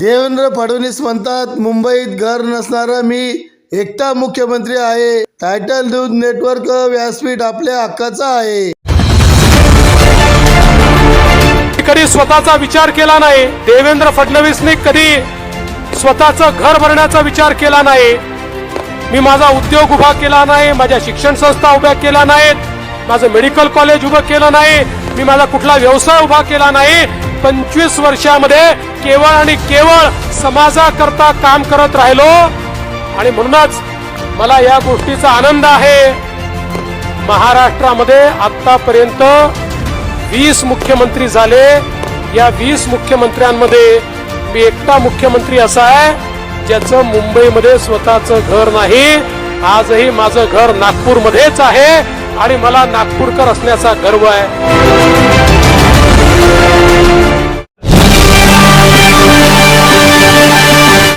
देवेंद्र फडणवीस म्हणतात मुंबईत घर नसणारा मी एकटा मुख्यमंत्री आहे. टायटल न्यूज नेटवर्क व्यासपीठ आपल्या हक्काचा आहे. कधी स्वतःचा विचार केला नाही. देवेंद्र फडणवीसने कधी स्वतःचं घर भरण्याचा विचार केला नाही. मी माझा उद्योग उभा केला नाही माझ्या शिक्षण संस्था उभ्या केल्या नाहीत माझं मेडिकल कॉलेज उभं केलं नाही मी माझा कुठला व्यवसाय उभा केला नाही. पंचवीस वर्षामध्ये केवळ आणि केवळ समाजाकरता काम करत राहिलो. आणि म्हणूनच मला या गोष्टीचा आनंद आहे. महाराष्ट्रामध्ये आतापर्यंत वीस मुख्यमंत्री झाले. या वीस मुख्यमंत्र्यांमध्ये मी एकटा मुख्यमंत्री असा आहे ज्याचं मुंबईमध्ये स्वतःचं घर नाही. आजही माझं घर नागपूरमध्येच आहे आणि मला नागपूरकर असण्याचा गर्व आहे.